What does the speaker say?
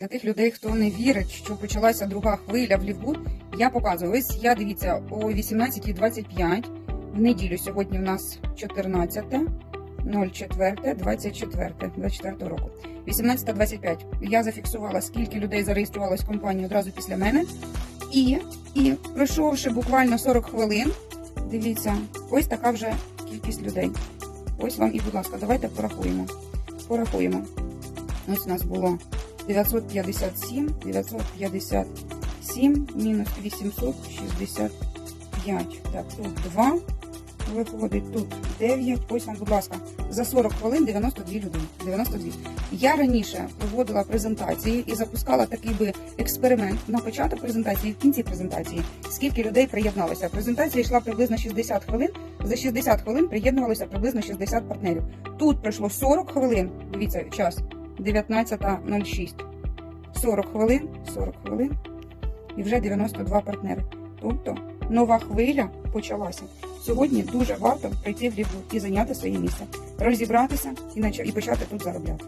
Для тих людей, хто не вірить, що почалася друга хвиля в Лівгуд, я показую. Ось я дивіться о 18.25 в неділю. Сьогодні в нас 14. 04, 24, 24 року. 18.25. Я зафіксувала, скільки людей зареєструвалось в компанії одразу після мене. І, і пройшовши буквально 40 хвилин, дивіться, ось така вже кількість людей. Ось вам і, будь ласка, давайте порахуємо. Порахуємо. Ось у нас було 957, 957 мінус 865. Так, тут 2 виходить, тут 9. Ось вам, будь ласка, за 40 хвилин 92 людини. 92. Я раніше проводила презентації і запускала такий би експеримент на початок презентації і в кінці презентації. Скільки людей приєдналося? Презентація йшла приблизно 60 хвилин. За 60 хвилин приєднувалося приблизно 60 партнерів. Тут пройшло 40 хвилин. Дивіться, час 19.06. 40 хвилин, 40 хвилин і вже 92 партнери. Тобто нова хвиля почалася. Сьогодні дуже варто прийти в Лівгуд і зайняти своє місце, розібратися і почати тут заробляти.